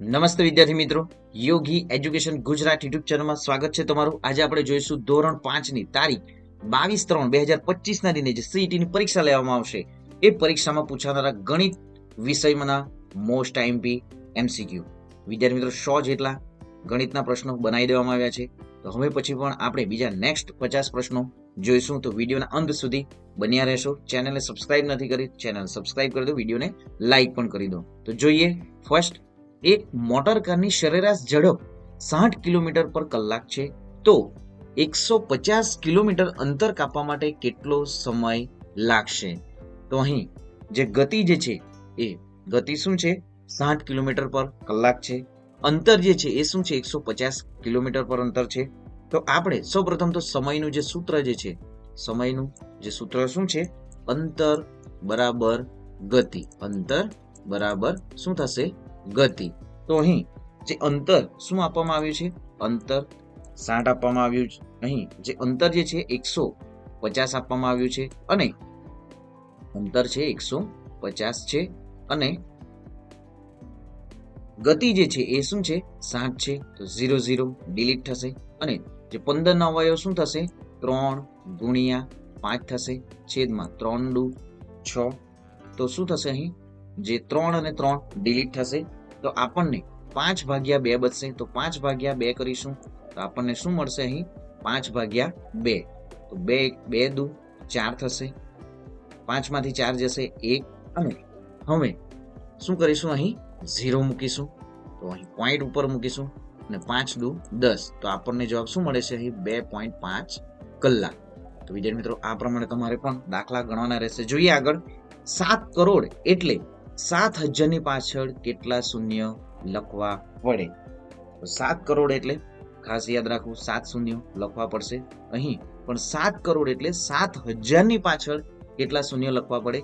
નમસ્તે વિદ્યાર્થી મિત્રો. યોગી એજ્યુકેશન ગુજરાત યુટ્યુબ ચેનલમાં સ્વાગત છે તમારું. આજે આપણે જોઈશું ધોરણ પાંચની તારીખ બાવીસ ત્રણ બે હજાર પચીસના દિને જે સીઈટીની પરીક્ષા લેવામાં આવશે. એ પરીક્ષામાં પૂછાનારા ગણિત વિષયમાંના મોસ્ટ આઈએમપી એમસીક્યુ વિદ્યાર્થી મિત્રો, સો જેટલા ગણિતના પ્રશ્નો બનાવી દેવામાં આવ્યા છે. તો હવે પછી પણ આપણે બીજા નેક્સ્ટ પચાસ પ્રશ્નો જોઈશું. તો વિડીયોના અંત સુધી બન્યા રહેશો. ચેનલને સબસ્ક્રાઇબ નથી કરી ચેનલ સબસ્ક્રાઇબ કરી દો, વિડીયોને લાઇક પણ કરી દો. તો જોઈએ ફર્સ્ટ એક મોટર કારની સરેરાશ ઝડપ સાઠ કિલોમીટર પર કલાક છે. તો એકસો પચાસ કિલોમીટર અંતર કાપવા માટે કેટલો સમય લાગશે? તો અહીં જે ગતિ જે છે એ ગતિ શું છે? સાઠ કિલોમીટર પર કલાક છે. અંતર જે છે એ શું છે? એકસો પચાસ કિલોમીટર પર અંતર છે. તો આપણે સૌપ્રથમ તો સમયનું જે સૂત્ર જે છે, સમયનું જે સૂત્ર શું છે? અંતર બરાબર ગતિ. અંતર બરાબર શું થશે? ગતિ. તો અહીં જે અંતર શું આપવામાં આવ્યું છે? અંતર સાઠ આપવામાં આવ્યું છે. અહીં જે અંતર જે છે, એકસો પચાસ આપવામાં આવ્યું છે. અને અંતર છે, એકસો પચાસ છે. અને ગતિ જે છે, એ શું છે? સાઠ છે. તો ઝીરો ઝીરો ડિલીટ થશે. અને જે પંદર ના અવયવ શું થશે? ત્રણ ગુણ્યા પાંચ થશે. છેદમાં ત્રણ દુ છ. તો શું થશે અહીં? જે ત્રણ અને ત્રણ ડિલીટ થશે, તો આપણને પાંચ ભાગ્યા બે બચશે. તો પાંચ ભાગ્યા બે કરીશું, તો આપણને શું મળશે અહીં? પાંચ ભાગ્યા બે. તો બે બે દુ, ચાર થશે. પાંચમાંથી ચાર જશે એક અને હવે શું કરીશું અહીં? ઝીરો મૂકીશું. તો અહીં પોઈન્ટ ઉપર મૂકીશું અને પાંચ દુ, દસ. તો આપણને જવાબ શું મળે છે અહીં? બે પોઈન્ટ પાંચ કલાક. તો વિદ્યાર્થી મિત્રો, આ પ્રમાણે તમારે પણ દાખલા ગણવાના રહેશે. જોઈએ આગળ. સાત કરોડ એટલે સાત હજારની પાછળ કેટલા શૂન્ય લખવા પડે? સાત કરોડ એટલે, ખાસ યાદ રાખવું સાત શૂન્ય લખવા પડશે અહીં. પણ સાત કરોડ એટલે સાત હજારની પાછળ કેટલા શૂન્ય લખવા પડે?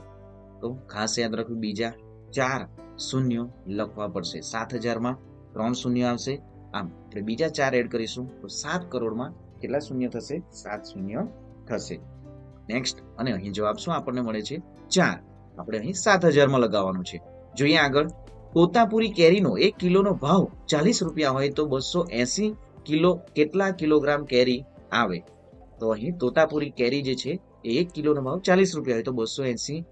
તો ખાસ યાદ રાખવું બીજા ચાર શૂન્ય લખવા પડશે. સાત હજારમાં ત્રણ શૂન્ય આવશે. આમ, એટલે બીજા ચાર એડ કરીશું, તો સાત કરોડમાં કેટલા શૂન્ય થશે? સાત શૂન્ય થશે. નેક્સ્ટ અને અહીં જવાબ શું આપણને મળે છે? ચાર. આપણે અહીં સાત હજારમાં લગાવવાનું છે. જોઈએ આગળ. તોતાપુરી કેરીનો એક કિલોનો ભાવ ચાલીસ રૂપિયા હોય તો બસો એસી કિલો કેટલા કિલોગ્રામ કેરી આવે? તો અહીં તોતાપુરી કેરી જે છે એ એક કિલોનો ભાવ ચાલીસ રૂપિયા હોય તો બસો એસી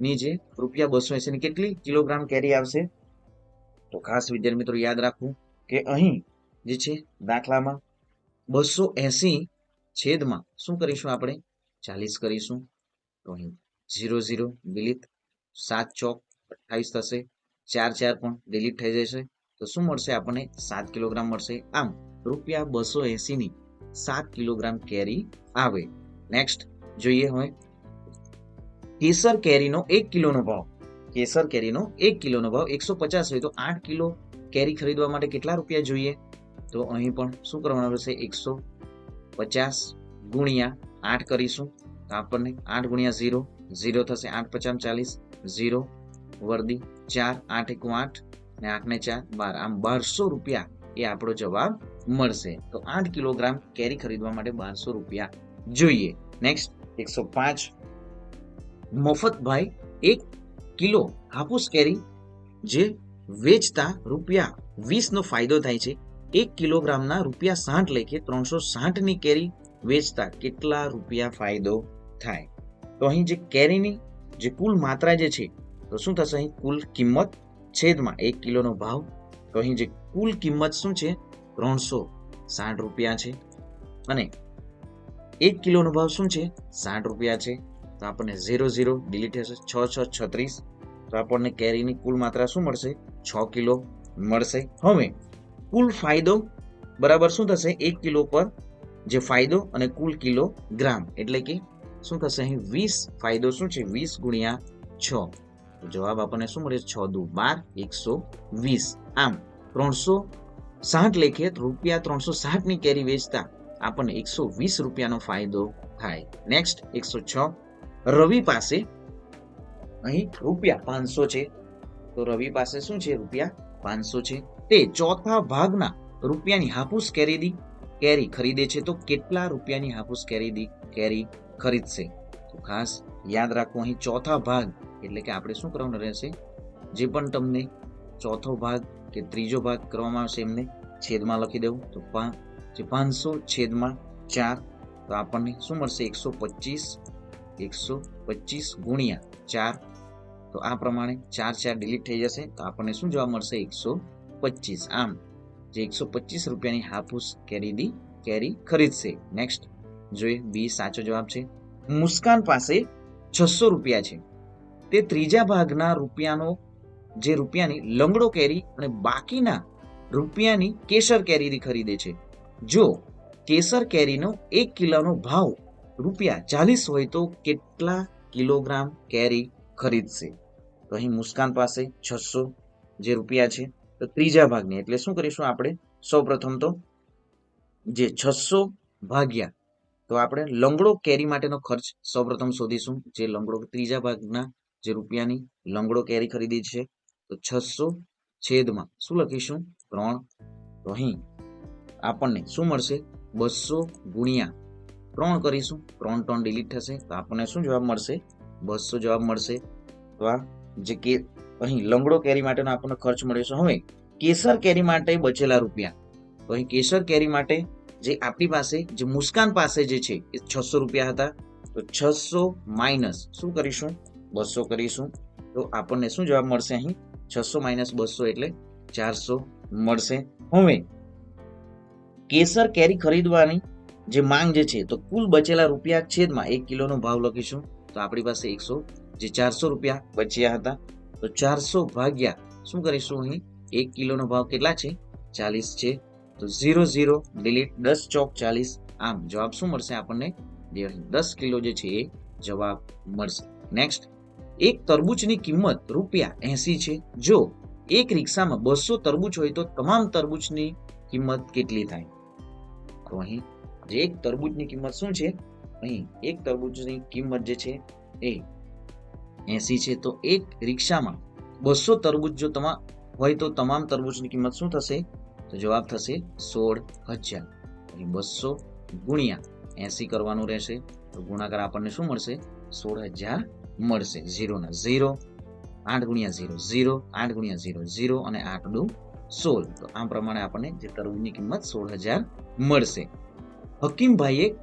ની જે રૂપિયા બસો એસી ની કેટલી કિલોગ્રામ કેરી આવશે? તો ખાસ વિદ્યાર્થી મિત્રો યાદ રાખવું કે અહીં જે છે દાખલામાં બસો એસી છેદમાં શું કરીશું આપણે? ચાલીસ કરીશું. તો અહીં ઝીરો ઝીરો ડિલીટ, સાત ચોક અઠ્ઠાવીસ થશે, ચાર ચાર પણ ડિલીટ થઈ જશે. તો શું મળશે આપણને? સાત કિલોગ્રામ મળશે. આમ, રૂપિયા બસો એંસીની સાત કિલોગ્રામ કેરી આવે. નેક્સ્ટ જોઈએ હવે. કેસર કેરીનો એક કિલોનો ભાવ. કેસર કેરીનો એક કિલોનો ભાવ એકસો પચાસ હોય તો આઠ કિલો કેરી ખરીદવા માટે કેટલા રૂપિયા જોઈએ? તો અહીં પણ શું કરવાનું રહેશે? એકસો પચાસ ગુણ્યા આઠ કરીશું. તો આપણને આઠ ગુણ્યા ઝીરો ઝીરો થશે આઠ પચાસ ચાલીસ, ઝીરો વર્દી ચાર, આઠ એકું આઠ ને આઠ ચાર બાર. આમ બારસો રૂપિયા એ આપણો જવાબ મળશે. તો આઠ કિલોગ્રામ કેરી ખરીદવા માટે બારસો રૂપિયા જોઈએ. નેક્સ્ટ એકસો પાંચ. મફતભાઈ એક કિલો હાફૂસ કેરી જે વેચતા રૂપિયા વીસનો ફાયદો થાય છે. એક કિલોગ્રામના રૂપિયા સાઠ લેખે ત્રણસો સાઠની કેરી વેચતા કેટલા રૂપિયા ફાયદો થાય. તો અહીં જે કેરીની જે કુલ માત્રા જે છે, તો શું થશે? અહીં કુલ કિંમત છેદમાં એક કિલોનો ભાવ. તો અહીં જે કુલ કિંમત શું છે? ત્રણસો સાઠ રૂપિયા છે. અને એક કિલોનો ભાવ શું છે? સાઠ રૂપિયા છે. તો આપણને ઝીરો ઝીરો ડિલીટ થશે. છ છ, છત્રીસ. તો આપણને કેરીની કુલ માત્રા શું મળશે? છ કિલો મળશે. હવે, કુલ ફાયદો બરાબર શું થશે? એક કિલો પર જે ફાયદો અને કુલ કિલો ગ્રામ. એટલે કે શું થશે અહીં? વીસ ફાયદો શું છે? વીસ ગુણ્યા છ. જવાબ આપણને શું મળે? છ દુ બાર, એકસો વીસ. આમ ત્રણસો સાઠ લેખે રૂપિયા ત્રણસો સાઠની કેરી વેચતા આપણને એકસો વીસ રૂપિયાનો ફાયદો થાય. નેક્સ્ટ એકસો છ. રવિ પાસે અહીં રૂપિયા પાંચસો છે. તો રવિ પાસે શું છે? રૂપિયા પાંચસો છે. તે ચોથા ભાગના રૂપિયાની હાફૂસ કેરીદી કેરી ખરીદે છે. તો કેટલા રૂપિયાની હાફૂસ કેરીદી કેરી ખરીદશે. તો ખાસ યાદ રાખવું અહીં ચોથા ભાગ એટલે કે આપણે શું કરવાનું રહેશે? જે પણ તમને ચોથો ભાગ કે ત્રીજો ભાગ કરવામાં આવશે, એમને છેદમાં લખી દેવું. તો જે પાંચસો છેદમાં ચાર, તો આપણને શું મળશે? એકસો પચીસ એકસો પચીસ ગુણ્યા ચાર. તો આ પ્રમાણે ચાર ચાર ડિલીટ થઈ જશે. તો આપણને શું જવાબ મળશે? એકસો પચીસ. આમ, જે એકસો પચીસ રૂપિયાની હાફૂસ કેરીની કેરી ખરીદશે. નેક્સ્ટ. જોઈએ બી સાચો જવાબ છે. મુસ્કાન પાસે છસો રૂપિયા છે. તે ત્રીજા ભાગના રૂપિયાનો, જે રૂપિયાની લંગડો કેરી અને બાકીના રૂપિયાની કેસર કેરીથી ખરીદે છે. જો કેસર કેરીનો એક કિલોનો ભાવ રૂપિયા ચાલીસ હોય તો કેટલા કિલોગ્રામ કેરી ખરીદશે? તો અહીં મુસ્કાન પાસે છસો જે રૂપિયા છે, તો ત્રીજા ભાગની. એટલે શું કરીશું આપણે? સૌ પ્રથમ તો જે છસો ભાગ્યા તો આપણે લંગડો કેરી માટેનો ખર્ચ સૌપ્રથમ શોધીશું. જે લંગડો ત્રીજા ભાગના જે રૂપિયાની લંગડો કેરી ખરીદી છે. તો છસો છેદમાં શું લખીશું? ત્રણ તો અહીં આપણને શું મળશે? બસો ગુણ્યા ત્રણ કરીશું. ત્રણ ત્રણ ડિલીટ થશે. તો આપણને શું જવાબ મળશે? બસો જવાબ મળશે. તો આ જે કે અહીં લંગડો કેરી માટેનો આપણને ખર્ચ મળ્યો છે. હવે કેસર કેરી માટે બચેલા રૂપિયા. તો અહીં કેસર કેરી માટે જે આપણી પાસે, જે મુસ્કાન પાસે જે છે, એ છસો રૂપિયા હતા. તો છસો માઇનસ શું કરીશું? બસો કરીશું. તો આપણને શું જવાબ મળશે અહીં? છસો માઇનસ બસો એટલે ચારસો મળશે. હવે, કેસર કેરી ખરીદવાની જે માંગ જે છે, તો કુલ બચેલા રૂપિયા છેદમાં એક કિલોનો ભાવ લખીશું. તો આપણી પાસે એકસો, જે ચારસો રૂપિયા બચ્યા હતા. તો ચારસો ભાગ્યા, શું કરીશું અહીં? એક કિલોનો ભાવ કેટલા છે? ચાલીસ છે. તો ઝીરો ઝીરો ડિલીટ દસ ચોક ચાલીસ. આમ જવાબ શું મળશે આપણને? દસ કિલો જે છે એ જવાબ મળશે. નેક્સ્ટ એક તરબૂચની કિંમત રૂપિયા એસી છે. જો એક રિક્ષામાં બસો તરબૂચ હોય તો તમામ તરબૂચની કિંમત કેટલી થાય? તો અહીં જે એક તરબૂચની કિંમત શું છે? અહીં એક તરબૂચની કિંમત જે છે એ એસી છે. તો એક રિક્ષામાં બસો તરબૂચ જો તમા, હોય તો તમામ તરબૂચની કિંમત શું થશે? તો જવાબ થશે સોળ હજાર. એટલે બસો ગુણ્યા એસી કરવાનું રહેશે. તો ગુણાકાર આપણને શું મળશે? સોળ હજાર મળશે. ઝીરોના ઝીરો, આઠ ગુણ્યા ઝીરો ઝીરો, આઠ ગુણ્યા ઝીરો ઝીરો અને આઠ દુ સોળ. તો આ પ્રમાણે આપણને જે તરબૂજની કિંમત સોળ હજાર મળશે. હકીમભાઈએ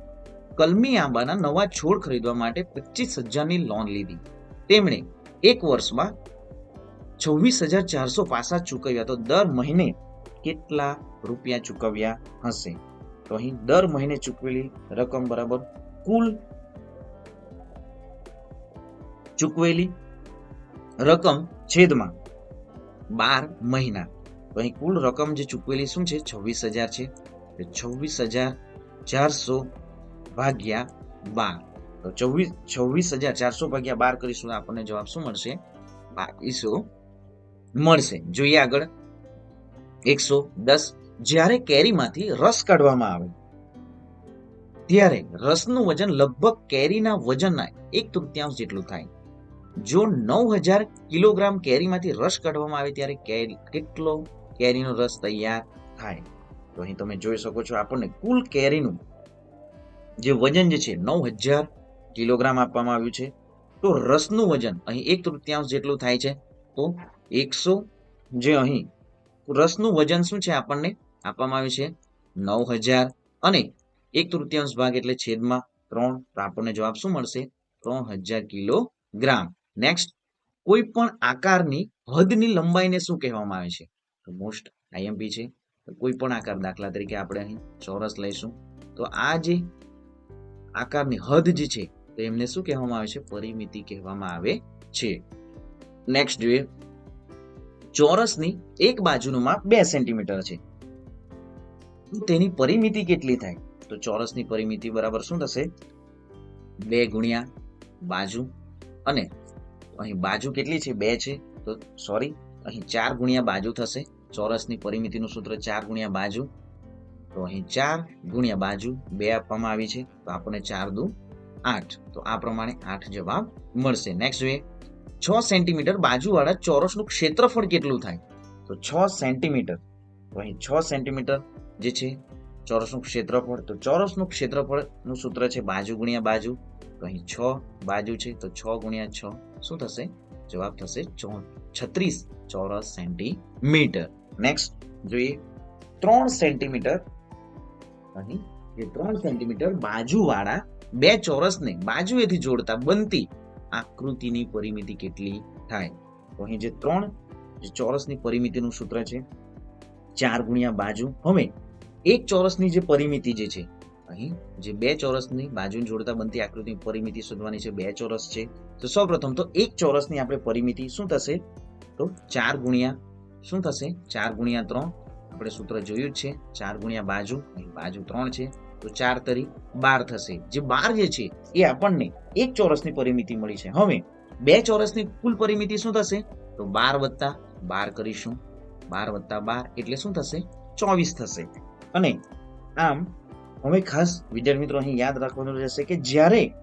કલમી આંબાના નવા છોડ ખરીદવા માટે પચીસ હજારની લોન લીધી. તેમણે એક વર્ષમાં છવ્વીસ હજાર ચારસો પાસા ચૂકવ્યા. તો દર મહિને કેટલા રૂપિયા ચૂકવ્યા હશે? તો અહીં દર મહિને ચૂકવેલી રકમ બરાબર કુલ ચૂકવેલી રકમ છેદમાં બાર મહિના. તો અહીં કુલ રકમ જે ચૂકવેલી શું છે? છવ્વીસ હજાર છે. છવ્વીસ હજાર ચારસો ભાગ્યા બાર. તો ચોવીસ છવ્વીસ હજાર ચારસો ભાગ્યા બાર કરીશું તો આપણને જવાબ શું મળશે? બાવીસો મળશે. જોઈએ આગળ. એકસો દસ, જ્યારે કેરીમાંથી રસ કાઢવામાં આવે. ત્યારે રસનું વજન લગભગ કેરીના વજનના એક તૃતીયાંશ જેટલું થાય. જો નવ હજાર કિલોગ્રામ કેરીમાંથી રસ કાઢવામાં આવે, ત્યારે કેરી કેટલો? કેરીનો રસ તૈયાર થાય. તો અહીં તમે જોઈ શકો છો આપણને કુલ કેરીનું જે વજન જે છે, નવ હજાર કિલોગ્રામ આપવામાં આવ્યું છે. તો રસનું વજન અહીં એક તૃતીયાંશ જેટલું થાય છે. તો એકસો જે અહીં રસનું વજન શું છે આપણને? આપવામાં આવ્યું છે નવ હજાર. અને એક તૃતીયાંશ ભાગ એટલે છેદમાં ત્રણ. તો આપણને જવાબ શું મળશે? ત્રણ હજાર કિલોગ્રામ. નેક્સ્ટ કોઈ પણ આકારની હદની લંબાઈને શું કહેવામાં આવે છે? તો મોસ્ટ આઈએમપી છે. તો કોઈ પણ આકાર દાખલા તરીકે આપણે અહીં ચોરસ લઈશું. તો આ જે આકારની હદ જે છે, તો એમને શું કહેવામાં આવે છે? પરિમિતિ કહેવામાં આવે છે. નેક્સ્ટ જોઈએ. ચોરસની એક બાજુનું માપ બે સેન્ટીમીટર છે. તેની પરિમિતિ કેટલી થાય? તો ચોરસની પરિમિતિ બરાબર શું થશે? બે ગુણ્યા બાજુ અને અહીં બાજુ કેટલી છે? બે છે. તો સોરી અહીં ચાર ગુણ્યા બાજુ થશે. ચોરસની પરિમિતિનું સૂત્ર ચાર ગુણ્યા બાજુ. તો અહીં ચાર ગુણ્યા બાજુ બે આપવામાં આવી છે. તો આપણને ચાર દુ આઠ. તો આ પ્રમાણે આઠ જવાબ મળશે. નેક્સ્ટ જોઈએ. છ સેન્ટીમીટર બાજુવાળા ચોરસનું ક્ષેત્રફળ કેટલું થાય? તો છ સેન્ટીમીટર તો અહીં છ સેન્ટીમીટર જે છે, ચોરસનું ક્ષેત્રફળ. તો ચોરસનું ક્ષેત્રફળનું સૂત્ર છે બાજુ ગુણ્યા બાજુ. તો અહીં છ બાજુ છે, તો છ ગુણ્યા છ. શું થશે? જવાબ થશે છત્રીસ ચોરસ સેન્ટીમીટર નેક્સ્ટ જોઈએ. ત્રણ સેન્ટીમીટર અહીં જે ત્રણ સેન્ટીમીટર બાજુવાળા બે ચોરસને બાજુએથી જોડતા બનતી આકૃતિની પરિમિતિ કેટલી થાય? તો અહીં જે ત્રણ, જે ચોરસની પરિમિતિનું સૂત્ર છે, ચાર ગુણ્યા બાજુ હવે એક ચોરસની જે પરિમિતિ જે છે, અહીં જે બે ચોરસની બાજુ જોડતા બનતી આકૃતિની પરિમિતિ શોધવાની છે, બે ચોરસ છે. તો સૌપ્રથમ તો એક ચોરસની આપણે પરિમિતિ શું થશે? તો ચાર ગુણ્યા, શું થશે? ચાર ગુણ્યા ત્રણ. આપણે સૂત્ર જોયું જ છે, ચાર ગુણ્યા બાજુ, અહીં બાજુ ત્રણ છે. તો ચાર તરી બાર થશે. જે બાર જે છે, એ આપણને એક ચોરસની પરિમિતિ મળી છે. હવે, બે ચોરસની કુલ પરિમિતિ શું થશે? તો બાર વત્તા બાર કરીશું. બાર વત્તા બાર એટલે શું થશે? ચોવીસ થશે. અને આમ, હવે ખાસ વિદ્યાર્થી મિત્રો અહીં યાદ રાખવાનું રહેશે કે જ્યારે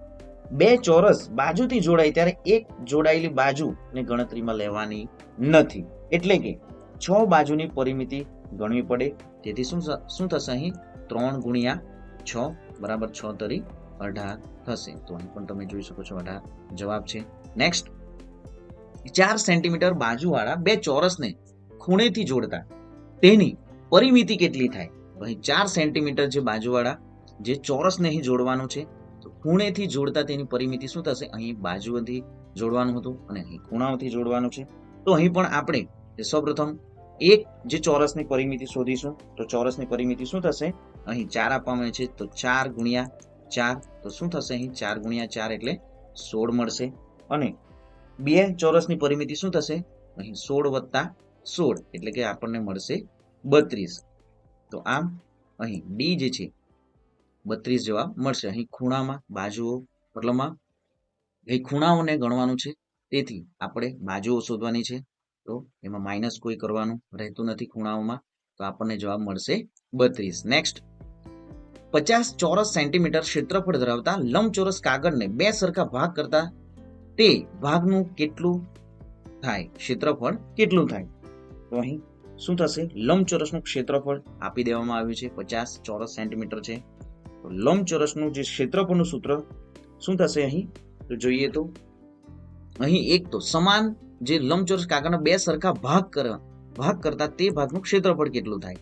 બે ચોરસ બાજુથી જોડાય, ત્યારે એક જોડાયેલી બાજુ ને ગણતરીમાં લેવાની નથી. એટલે કે છ બાજુની પરિમિતિ ગણવી પડે. તેથી શું શું થશે અહીં? ત્રણ ગુણ્યા છ, બરાબર છ તરી અઢાર થશે. તો અહીં પણ તમે જોઈ શકો છો અઢાર જવાબ છે. નેક્સ્ટ ચાર સેન્ટીમીટર બાજુવાળા બે ચોરસને ખૂણેથી જોડતા. તેની પરિમિતિ કેટલી થાય? અહીં ચાર સેન્ટીમીટર જે બાજુવાળા, જે ચોરસને અહીં જોડવાનું છે, તો ખૂણેથી જોડતા તેની પરિમિતિ શું થશે? અહીં બાજુથી જોડવાનું હતું અને અહીં ખૂણાઓથી જોડવાનું છે. તો અહીં પણ આપણે સૌપ્રથમ એક જે ચોરસની પરિમિતિ શોધીશું, તો ચોરસની પરિમિતિ શું થશે? અહીં ચાર આપવામાં છે, તો ચાર ગુણ્યા ચાર, તો શું થશે અહીં? ચાર ગુણ્યા ચાર એટલે સોળ મળશે. અને બે ચોરસની પરિમિતિ શું થશે? અહીં સોળ વત્તા સોળ, એટલે કે આપણને મળશે બત્રીસ. તો આમ અહીં ડી જે છે, બત્રીસ જવાબ મળશે. અહીં ખૂણામાં, બાજુઓ મતલબમાં અહીં ખૂણાઓને ગણવાનું છે. તેથી આપણે બાજુઓ શોધવાની છે. તો એમાં માઇનસ કોઈ કરવાનું રહેતું નથી ખૂણાઓમાં, તો આપણને જવાબ મળશે બત્રીસ. નેક્સ્ટ પચાસ ચોરસ સેન્ટીમીટર ક્ષેત્રફળ ધરાવતા લંબચોરસ કાગળને બે સરખા ભાગ કરતા તે ભાગનું કેટલું થાય? ક્ષેત્રફળ કેટલું થાય? તો અહીં શું થશે? લંબચોરસનું ક્ષેત્રફળ આપી દેવામાં આવ્યું છે. પચાસ ચોરસ સેન્ટીમીટર છે. તો લંબચોરસનું જે ક્ષેત્રફળનું સૂત્ર શું થશે અહીં? તો જોઈએ તો અહીં એક તો સમાન જે લંબચોરસ કાગળના બે સરખા ભાગ કરવા ભાગ કરતા તે ભાગનું ક્ષેત્રફળ કેટલું થાય?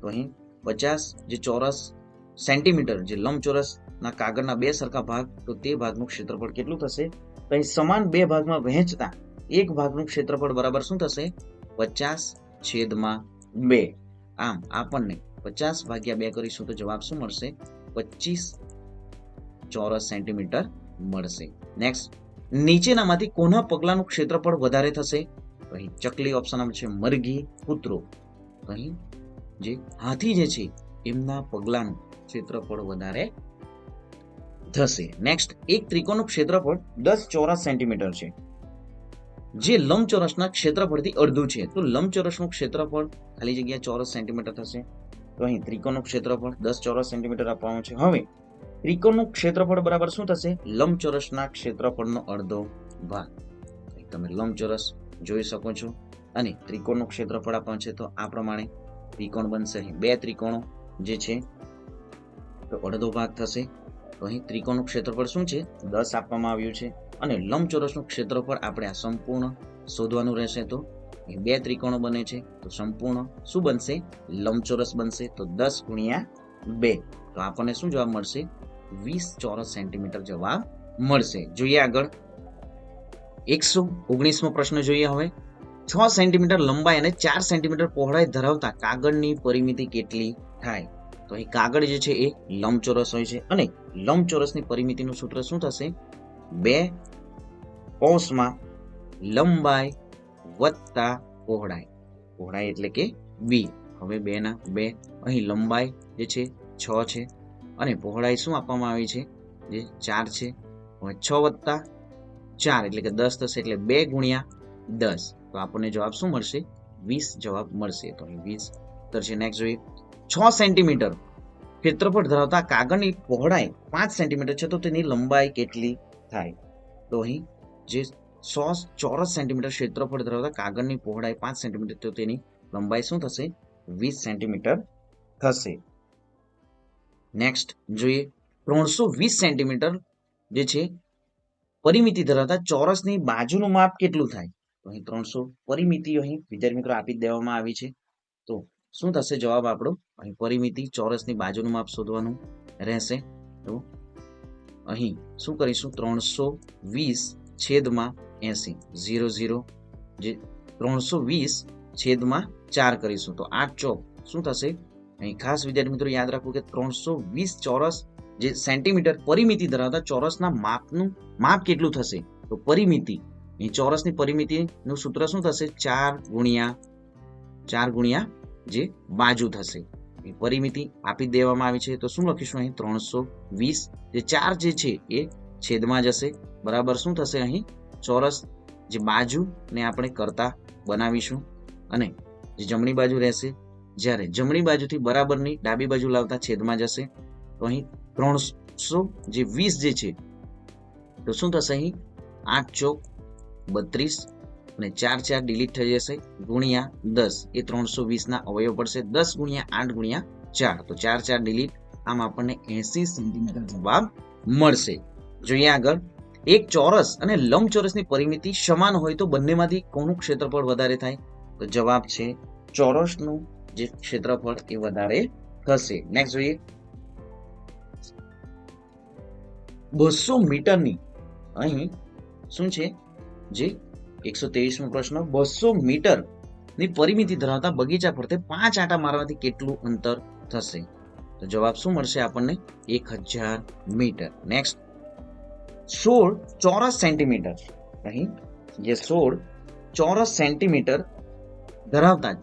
તો અહીં પચાસ, જે ચોરસ સેન્ટીમીટર, જે લંબચોરસના કાગળના બે સરખા ભાગ, તો તે ભાગનું ક્ષેત્રફળ કેટલું થશે? તો અહીં સમાન બે ભાગમાં વહેંચતા એક ભાગનું ક્ષેત્રફળ બરાબર શું થશે? પચાસ છેદમાં બે. આમ આપણને પચાસ ભાગ્યા બે કરીશું તો જવાબ શું મળશે? પચીસ ચોરસ સેન્ટીમીટર મળશે. નેક્સ્ટ નીચેનામાંથી કોના પગલાનું ક્ષેત્રફળ વધારે થશે? અહીં ચકલી ઓપ્શન આવે છે મરઘી, કૂતરો. અહીં જે હાથી જે છે, એમના પગલાનું ક્ષેત્રફળ વધારે થશે. નેક્સ્ટ એક ત્રિકોણનું ક્ષેત્રફળ દસ ચોરસ સેન્ટીમીટર છે. જે લંબચોરસના ક્ષેત્રફળથી અડધું છે. તો લંબચોરસનું ક્ષેત્રફળ ખાલી જગ્યા ચોરસ સેન્ટીમીટર થશે. તો અહીં ત્રિકોણનું ક્ષેત્રફળ દસ ચોરસ સેન્ટીમીટર આપવામાં છે. હવે ત્રિકોણનું ક્ષેત્રફળ બરાબર શું થશે? લંબચોરસના ક્ષેત્રફળનો અડધો ભાગ. તમે લંબચોરસ જોઈ શકો છો. અને ત્રિકોણનું ક્ષેત્રફળ આપવાનું છે તો આ પ્રમાણે ત્રિકોણ બનશે. અહીં બે ત્રિકોણો જે છે તો અડધો ભાગ થશે. તો અહીં ત્રિકોણનું ક્ષેત્રફળ શું છે? દસ આપવામાં આવ્યું છે. અને લંબચોરસનું ક્ષેત્રફળ આપણે આ સંપૂર્ણ શોધવાનું રહેશે તો અહીં બે ત્રિકોણો બને છે. તો સંપૂર્ણ શું બનશે? લંબચોરસ બનશે. તો દસ ગુણ્યા બે. તો આપણને શું જવાબ મળશે? વીસ ચોરસ સેન્ટીમીટર જવાબ મળશે. જોઈએ આગળ. એકસો ઓગણીસમો પ્રશ્ન જોઈએ હવે. છ સેન્ટીમીટર લંબાઈ અને ચાર સેન્ટીમીટર પહોળાઈ ધરાવતા કાગળની પરિમિતિ કેટલી થાય? તો અહીં કાગળ જે છે એ લંબચોરસ હોય છે અને લંબચોરસની પરિમિતિનું સૂત્ર શું થશે? બે કૌંસમાં લંબાઈ વત્તા પહોળાઈ. પહોળાઈ એટલે કે બી હવે બેના બે. અહીં લંબાઈ જે છે છ છે. અને પહોળાઈ શું આપવામાં આવી છે? જે ચાર છે. છ વત્તા ચાર એટલે કે દસ થશે એટલે બે ગુણ્યા દસ. તો આપણને જવાબ શું મળશે? વીસ જવાબ મળશે. તો અહીં વીસ છે. નેક્સ્ટ જોઈએ. છ સેન્ટીમીટર ક્ષેત્રફળ ધરાવતા કાગળની પહોળાઈ પાંચ સેન્ટીમીટર છે તો તેની લંબાઈ કેટલી થાય? તો અહીં જે સો ચોરસ સેન્ટીમીટર ક્ષેત્રફળ ધરાવતા કાગળની પહોળાઈ પાંચ સેન્ટીમીટર તો તેની લંબાઈ શું થશે? વીસ સેન્ટીમીટર થશે. નેક્સ્ટ જોઈએ ત્રણસો વીસ સેન્ટીમીટર જે છે, પરિમિતિ ધરાવતા ચોરસની બાજુનું માપ કેટલું થાય? તો અહીં ત્રણસો પરિમિતિ અહીં વિદ્યાર્થી મિત્રો આપી દેવામાં આવી છે. તો શું થશે જવાબ આપણો? અહીં પરિમિતિ ચોરસની બાજુનું માપ શોધવાનું રહેશે. તો અહીં શું કરીશું? ત્રણસો વીસ છેદમાં એસી, ઝીરો ઝીરો, જે ત્રણસો વીસ છેદમાં ચાર કરીશું. તો આ ચોક શું થશે? અહીં ખાસ વિદ્યાર્થી મિત્રો યાદ રાખવું કે ત્રણસો વીસ ચોરસ જે સેન્ટીમીટર પરિમિતિ ધરાવતા ચોરસના માપનું, માપ કેટલું થશે? તો પરિમિતિ. અહીં ચોરસની પરિમિતિનું સૂત્ર શું થશે? ચાર ગુણ્યા ચાર ગુણ્યા જે બાજુ થશે. એ પરિમિતિ આપી દેવામાં આવી છે. તો શું લખીશું અહીં? ત્રણસો વીસ. જે ચાર જે છે, એ છેદમાં જશે. બરાબર શું થશે અહીં? ચોરસ જે બાજુને આપણે કરતા બનાવીશું. અને જે જમણી બાજુ રહેશે જ્યારે જમણી બાજુથી બરાબરની ડાબી બાજુ લાવતા છેદમાં જશે, તો અહીં ત્રણસો જે વીસ જે છે, તો શું થશે અહીં? આઠ ચોક બત્રીસ અને ચાર ચાર ડિલીટ થઈ જશે, ગુણ્યા દસ. એ ત્રણસો વીસના અવયવ પડશે. દસ ગુણ્યા આઠ ગુણ્યા ચાર. તો ચાર ચાર ડિલીટ, આમ આપણને એસી સેન્ટીમીટર જવાબ મળશે. જોઈએ આગળ. એક ચોરસ અને લંબચોરસની પરિમિતિ સમાન હોય તો બંનેમાંથી કોનું ક્ષેત્રફળ વધારે થાય? તો જવાબ છે ચોરસનું જે ક્ષેત્રફળ એ વધારે થશે. નેક્સ્ટ જોઈએ. બસો મીટરની અહીં શું છે? જે એકસો ત્રેવીસમો પ્રશ્ન, બસો મીટરની પરિમિતિ ધરાવતા બગીચા ફરતે પાંચ આંટા મારવાથી કેટલું અંતર થશે? તો જવાબ શું મળશે આપણને? એક હજાર મીટર. નેક્સ્ટ સોળ ચોરસ સેન્ટીમીટર. અહીં જે સોળ ચોરસ સેન્ટીમીટર ધરાવતા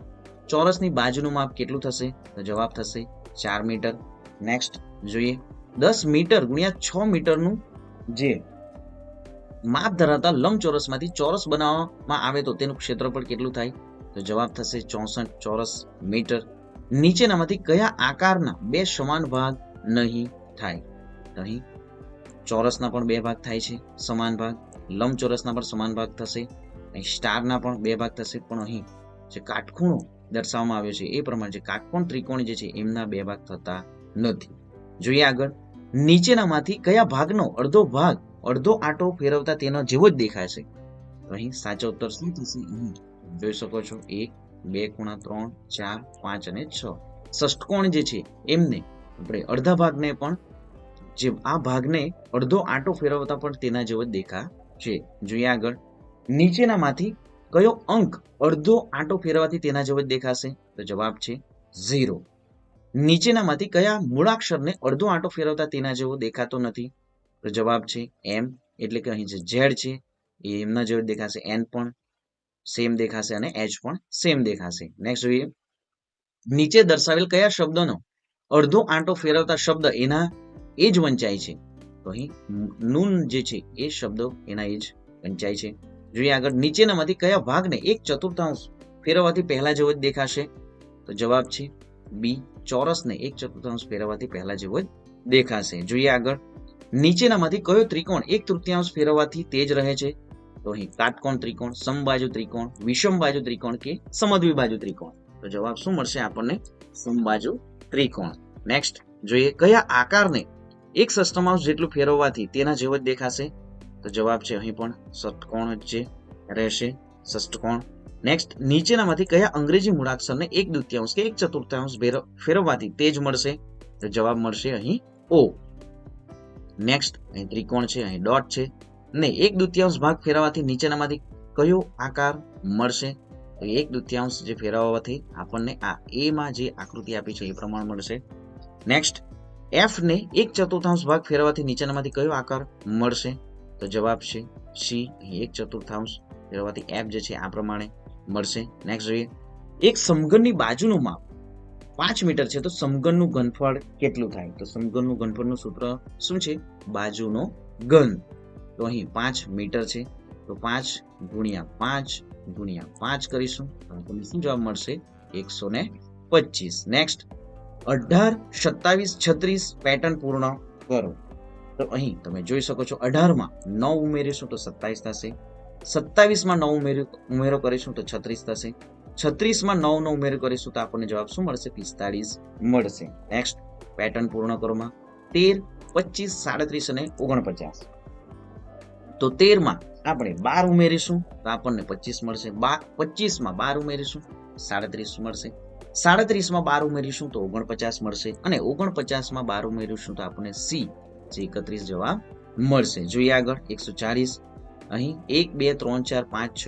ચોરસની બાજુનું માપ કેટલું થશે? તો જવાબ થશે ચાર મીટર. નેક્સ્ટ જોઈએ. દસ મીટર ગુણ્યા છ મીટરનું જે માપ ધરાવતા લંબચોરસમાંથી ચોરસ બનાવવામાં આવે તો તેનું ક્ષેત્રફળ કેટલું થાય? તો જવાબ થશે ચોસઠ ચોરસ મીટર. નીચેનામાંથી કયા આકારના બે સમાન ભાગ નહીં થાય? અહીં ચોરસના પણ બે ભાગ થાય છે સમાન ભાગ. લંબચોરસના પણ સમાન ભાગ થશે. અહીં સ્ટારના પણ બે ભાગ થશે. પણ અહીં જે કાટખૂણો દર્શાવવામાં આવ્યો છે. એ પ્રમાણે જે કાટકોણ ત્રિકોણ જે છે, એમના બે ભાગ થતા નથી. જોઈએ આગળ. નીચેનામાંથી કયા ભાગનો અડધો ભાગ, અડધો આંટો ફેરવતા તેનો જેવો જ દેખાશે છે? અહીં સાચો ઉત્તર શું થશે? અહીં જોઈ શકો છો. એક, બે ખૂણા, ત્રણ, ચાર, પાંચ અને છ. ષષ્ટકોણ જે છે, એમને આપણે અડધા ભાગને પણ જે આ ભાગને અડધો આંટો ફેરવતા પણ તેના જેવો જ દેખાશે જોઈએ આગળ. નીચેનામાંથી કયો અંક અડધો આંટો ફેરવાથી તેના જેવો જ દેખાશે? તો જવાબ છે ઝીરો. નીચેનામાંથી કયા મૂળાક્ષરને અડધો આંટો ફેરવતા તેના જેવો દેખાતો નથી? તો જવાબ છે એમ, એટલે કે અહીં જે ઝેડ છે, એ એમના જેવો દેખાશે. એન પણ સેમ દેખાશે અને એચ પણ સેમ દેખાશે. નેક્સ્ટ જોઈએ. નીચે દર્શાવેલ કયા શબ્દનો અડધો આંટો ફેરવતા શબ્દ એના એ જ વંચાય છે? તો અહીં નૂન જે છે એ શબ્દો એના એ જ વંચાય છે. જોઈએ આગળ, નીચેનામાંથી કયા ભાગને એક ચતુર્થાંશ ફેરવવાથી પહેલા જેવો જ દેખાશે? તો જવાબ છે બી, ચોરસને એક ચતુર્થાંશ ફેરવવાથી પહેલા જેવો જ દેખાશે. જોઈએ આગળ, નીચેનામાંથી કયો ત્રિકોણ એક તૃતીયાંશ ફેરવવાથી તેજ રહે છે? તો અહીં કાટકોણ ત્રિકોણ, સમબાજુ ત્રિકોણ વિષમ બાજુ ત્રિકોણ કે સમદ્વિબાજુ ત્રિકોણ? તો જવાબ શું મળશે આપણને? સમબાજુ ત્રિકોણ. નેક્સ્ટ જોઈએ કયા આકારને એક ષષ્ટમાંશ જેટલું ફેરવવાથી તેના જેવો જ દેખાશે? તો જવાબ છે અહીં પણ ષટકોણ જ છે રહેશે ષષ્ટકોણ નેક્સ્ટ નીચેનામાંથી કયા અંગ્રેજી મૂળાક્ષરને એક દ્વિતીયાંશ કે એક ચતુર્થાંશ ફેરવવાથી તેજ મળશે? તો જવાબ મળશે અહીં ઓ. નેક્સ્ટ અહીં ત્રિકોણ છે, અહીં ડોટ છે. ને એક દ્વિતીયાંશ ભાગ ફેરવવાથી નીચેનામાંથી કયો આકાર મળશે? તો એક દ્વિતીયાંશ જે ફેરવવાથી આપણને આ એ માં જે આકૃતિ આપી છે એ પ્રમાણ મળશે. નેક્સ્ટ એફ ને એક ચતુર્થાંશ ભાગ ફેરવવાથી નીચેનામાંથી કયો આકાર મળશે? તો જવાબ છે સી. અહીં એક ચતુર્થાંશ મેળવવાથી એફ જે છે આ પ્રમાણે મળશે. નેક્સ્ટ જોઈએ. એક સમઘનની બાજુનું માપ. પાંચ મીટર છે તો સમઘનનું ઘનફળ કેટલું થાય? તો સમઘનનું ઘનફળનું સૂત્ર શું છે? બાજુનો ઘન. તો અહીં પાંચ મીટર છે. તો પાંચ ગુણ્યા પાંચ ગુણ્યા પાંચ કરીશું. તો આપણને શું જવાબ મળશે? એકસો ને પચીસ. નેક્સ્ટ અઢાર, સત્તાવીસ, છત્રીસ પેટર્ન પૂર્ણ કરો. તો અહીં તમે જોઈ શકો છો, અઢારમાં નવ ઉમેરીશું તો સત્તાવીસ થશે. સત્તાવીસમાં નવ ઉમેરી, ઉમેરો કરીશું તો છત્રીસ થશે. છત્રીસમાં નવનો ઉમેરો કરીશું તો આપણને જવાબ શું મળશે? પિસ્તાળીસ મળશે. નેક્સ્ટ પેટર્ન પૂર્ણ કરોમાં તેર, પચીસ, સાડત્રીસ અને ઓગણપચાસ. તો તેરમાં આપણે બાર ઉમેરીશું તો આપણને પચીસ મળશે. બા, પચીસમાં બાર ઉમેરીશું, સાડત્રીસ મળશે. સાડત્રીસમાં બાર ઉમેરીશું તો ઓગણપચાસ મળશે અને ઓગણપચાસમાં બાર ઉમેરીશું તો આપણને સી જે, એકત્રીસ જવાબ મળશે. જોઈએ આગળ, એકસો ચાલીસ. અહીં એક, બે, ત્રણ, ચાર, પાંચ છ.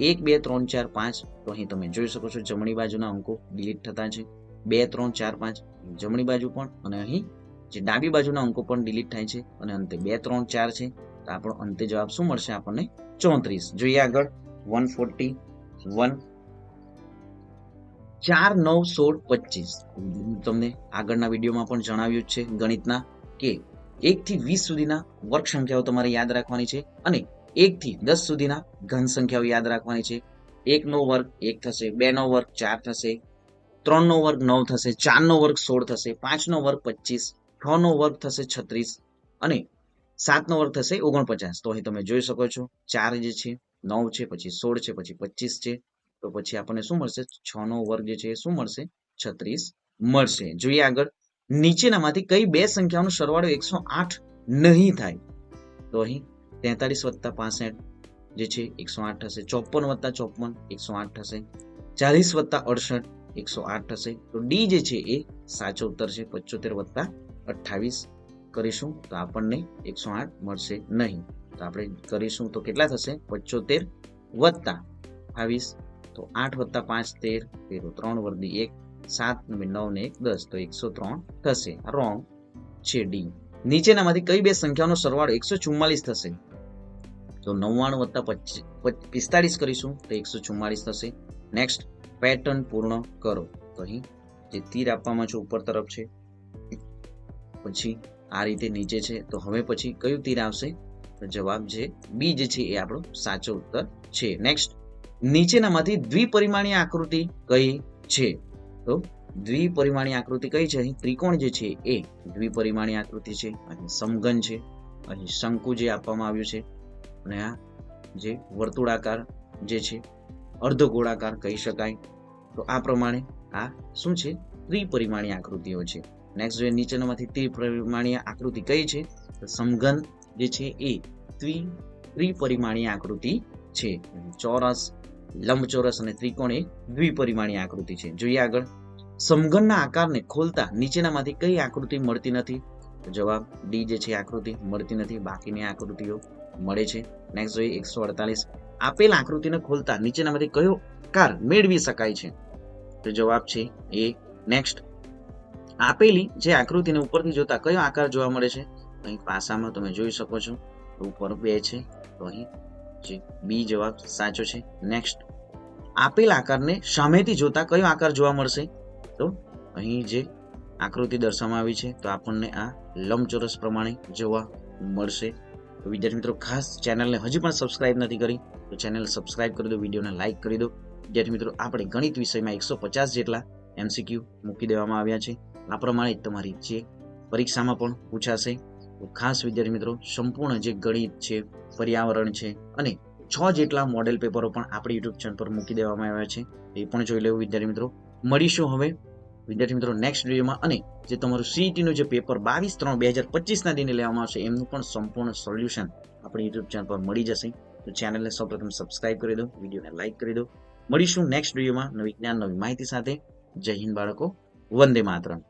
એક, બે, ત્રણ, ચાર, પાંચ. તો અહીં તમે જોઈ શકો છો જમણી બાજુના અંકો ડિલીટ થતા છે. બે, ત્રણ, ચાર, પાંચ. જમણી બાજુ પણ અને અહીં જે ડાબી બાજુના અંકો પણ ડિલીટ થાય છે અને અંતે બે, ત્રણ, ચાર છે. તો આપણો અંતે જવાબ શું મળશે આપણને? ચોત્રીસ. જોઈએ આગળ, વન ફોર્ટી વન. ચાર, નવ, સોળ, પચીસ. તમને આગળના વિડીયોમાં પણ જણાવ્યું છે ગણિતના કે એક થી વીસ સુધીના વર્ગ સંખ્યાઓ તમારે યાદ રાખવાની છે અને એક થી દસ સુધીના ઘન સંખ્યાઓ યાદ રાખવાની છે. એક નો વર્ગ એક થશે બે નો વર્ગ ચાર થશે ત્રણ નો વર્ગ નવ થશે ચાર નો વર્ગ સોળ થશે પાંચ નો વર્ગ પચીસ છ નો વર્ગ થશે છત્રીસ અને સાત નો વર્ગ થશે ઓગણપચાસ. તો અહીં તમે જોઈ શકો છો, ચાર જે છે, નવ છે, પછી સોળ છે, પછી પચીસ છે. તો પછી આપણને શું મળશે? છ નો વર્ગ જે છે શું મળશે? છત્રીસ મળશે. જોઈએ આગળ. નીચેનામાંથી કઈ બે સંખ્યાઓનો સરવાળો એકસો આઠ નહીં થાય. તો અહીં તેતાલીસ વત્તા પાસઠ જે છે એકસો આઠ થશે ચોપન વત્તા ચોપન એકસો આઠ થશે ચાલીસ વત્તા અડસઠ એકસો આઠ થશે તો ડી જે છે એ સાચો ઉત્તર છે. પચોતેર વત્તા અઠ્ઠાવીસ કરીશું તો આપણને એકસો આઠ મળશે નહીં. તો આપણે કરીશું તો કેટલા થશે? પચોતેર વત્તા અઠાવીસ તો આઠ વત્તા પાંચ તેર, તેરો ત્રણ વર્દી એક સાત નવ ને એક દસ તો એકસો ત્રણ થશે. રોંગ છે ડી નીચેનામાંથી કઈ બે સંખ્યાનો સરવાળો એકસો ચુમ્માલીસ થશે? તો નવ્વાણું વત્તા પચીસ પિસ્તાળીસ કરીશું તો એકસો ચુમ્માલીસ થશે. નેક્સ્ટ પેટર્ન પૂર્ણ કરો. તો અહીં જે તીર આપવામાં છે, ઉપર તરફ છે. પછી આ રીતે નીચે છે. તો હવે પછી કયું તીર આવશે? તો જવાબ જે બી જે છે એ આપણો સાચો ઉત્તર છે. નેક્સ્ટ નીચેનામાંથી દ્વિપરિમાણીય આકૃતિ કઈ છે? તો દ્વિપરિમાણીય આકૃતિ કઈ છે? અહીં ત્રિકોણ જે છે એ દ્વિપરિમાણીય આકૃતિ છે, અહીં સમઘન છે, અહીં શંકુ જે આપવામાં આવ્યું છે અને આ જે વર્તુળાકાર જે છે, અર્ધગોળાકાર કહી શકાય. તો આ પ્રમાણે આ શું છે? ત્રિપરિમાણીય આકૃતિઓ છે. નેક્સ્ટ જોઈએ નીચેનામાંથી ત્રિપરિમાણીય આકૃતિ કઈ છે? તો સમઘન જે છે એ ત્રિ, ત્રિપરિમાણીય આકૃતિ છે. ચોરસ, લંબચોરસ અને ત્રિકોણ એ દ્વિપરિમાણીય આકૃતિ છે. જોઈએ આગળ. સમઘનના આકારને ખોલતા નીચેનામાંથી કઈ આકૃતિ મળતી નથી? જવાબ ડી જે છે આકૃતિ મળતી નથી. બાકીની આકૃતિઓ મળે છે. નેક્સ્ટ જોઈએ એકસો અડતાલીસ. આપેલ આકૃતિને ખોલતા નીચેનામાંથી કયો આકાર મેળવી શકાય છે? તો જવાબ છે એ નેક્સ્ટ આપેલી જે આકૃતિને ઉપરથી જોતા કયો આકાર જોવા મળે છે? અહીં પાસામાં તમે જોઈ શકો છો. ઉપર બે છે. તો અહીં જે બી જવાબ સાચો છે. નેક્સ્ટ આપેલ આકારને સામેથી જોતા કયો આકાર જોવા મળશે? તો અહીં જે આકૃતિ દર્શાવવામાં આવી છે, તો આપણને આ લંબચોરસ પ્રમાણે જોવા મળશે. વિદ્યાર્થી મિત્રો, ખાસ ચેનલને હજી પણ સબસ્ક્રાઇબ નથી કરી, તો ચેનલ સબસ્ક્રાઇબ કરી દો, વિડીયોને લાઇક કરી દો. વિદ્યાર્થી મિત્રો, આપણે ગણિત વિષયમાં એકસો પચાસ જેટલા એમસીક્યુ મૂકી દેવામાં આવ્યા છે. આ પ્રમાણે તમારી જે પરીક્ષામાં પણ પૂછાશે. ખાસ વિદ્યાર્થી મિત્રો, સંપૂર્ણ જે ગણિત છે, પર્યાવરણ છે અને છ જેટલા મોડેલ પેપરો પણ આપણી યુટ્યુબ ચેનલ પર મૂકી દેવામાં આવ્યા છે. એ પણ જોઈ લેવું વિદ્યાર્થી મિત્રો. મળીશું હવે વિદ્યાર્થી મિત્રો નેક્સ્ટ વિડીયોમાં અને જે તમારું સીઈટીનું જે પેપર બાવીસ ત્રણ બે હજાર પચીસના દિને લેવામાં આવશે, એમનું પણ સંપૂર્ણ સોલ્યુશન આપણી યુટ્યુબ ચેનલ પર મળી જશે. તો ચેનલને સૌપ્રથમ સબસ્ક્રાઇબ કરી દો વિડીયોને લાઇક કરી દો. મળીશું નેક્સ્ટ વિડીયોમાં નવી જ્ઞાન, નવી માહિતી સાથે. જય હિન્દ બાળકો, વંદે માતરમ.